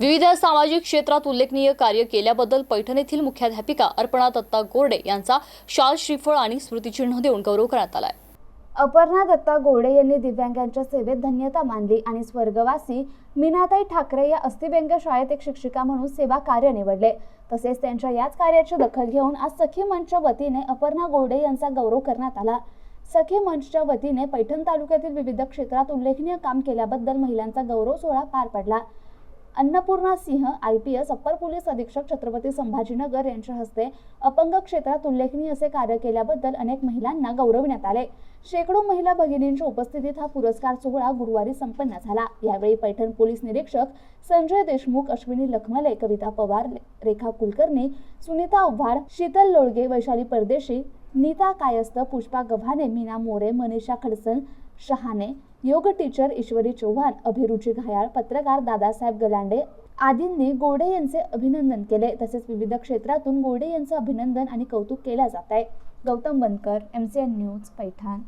विविध सामाजिक क्षेत्रात उल्लेखनीय कार्य केल्याबद्दल पैठण येथील मुख्याध्यापिका अर्पणा दत्ता गोरडे यांचा शाल श्रीफळ आणि स्मृतिचिन्ह देऊन गौरव करण्यात आलाय. अपर्णा दत्ता गोडे यांनी दिव्यांगांच्या सेवेत धन्यता मानली आणि स्वर्गवासी मीनाताई ठाकरे या अस्थिव्यंग शाळेत एक शिक्षिका म्हणून सेवा कार्य निवडले. तसेच त्यांच्या याच कार्याची दखल घेऊन आज सखी मंचच्या वतीने अपर्णा गोडे यांचा गौरव करण्यात आला. सखी मंचच्या वतीने पैठण तालुक्यातील विविध क्षेत्रात उल्लेखनीय काम केल्याबद्दल महिलांचा गौरव सोहळा पार पडला. Annapurna Singh I P S upper police अधीक्षक छत्रपती संभाजीनगर यांच्या हस्ते अपंग क्षेत्रात उल्लेखनीय असे कार्य केल्याबद्दल अनेक महिलांना गौरविण्यात आले. शेकडो महिला भगिनींच्या उपस्थितीत हा पुरस्कार सोहळा गुरुवारी संपन्न झाला. यावेळी पैठण पोलीस निरीक्षक संजय देशमुख अश्विनी लखमले कविता पवार रेखा कुलकर्णी सुनीता उव्हाड शीतल लोळगे वैशाली परदेशी नीता कायस्थ पुष्पा गव्हाणे मीना मोरे मनीषा खडसन शहाणे योग टीचर ईश्वरी चव्हाण अभिरुची घायाळ पत्रकार दादासाहेब गलांडे आदींनी गोडे यांचे अभिनंदन केले. तसेच विविध क्षेत्रातून गोडे यांचं अभिनंदन आणि कौतुक केलं जात आहे. Gautam Bankar M C N news Paithan.